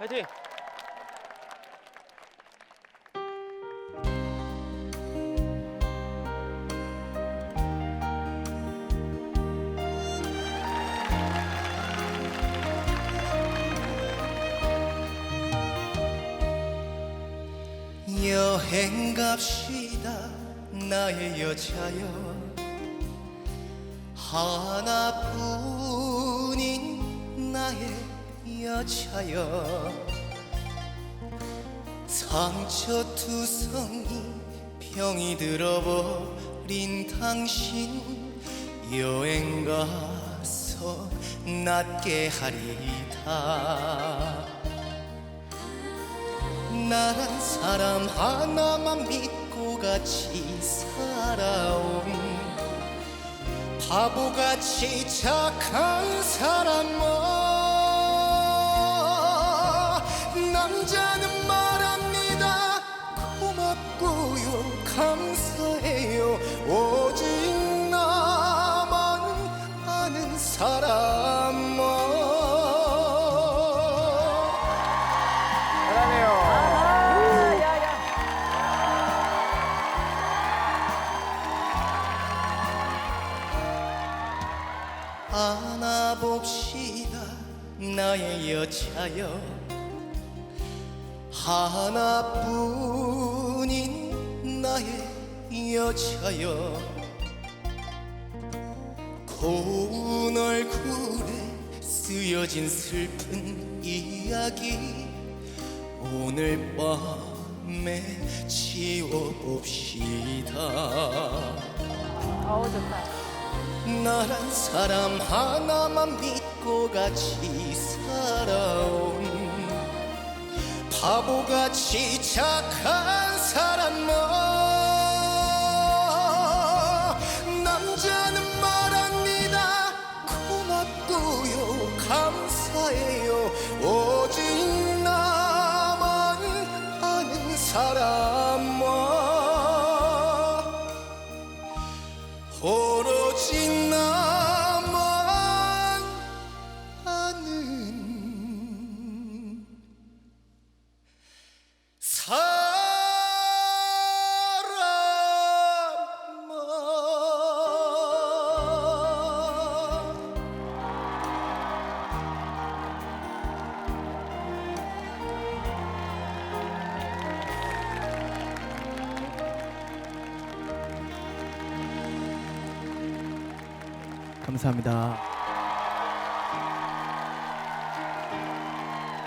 파이팅! 여행 갑시다 나의 여자여 하나뿐인 여자여 상처투성이 병이 들어버린 당신 여행 가서 낫게 하리다. 나란 사람 하나만 믿고 같이 살아온 바보같이 착한 사람 남자는 말합니다. 고맙고요. 감사해요. 오직 나만 아는 사람 뭐 안아봅시다. 나의 여자여 하나뿐인 나의 여자여 고운 얼굴에 쓰여진 슬픈 이야기 오늘 밤에 지워봅시다 어우 좋다. 나란 사람 하나만 믿고 같이 살아온 바보같이 착한 감사합니다.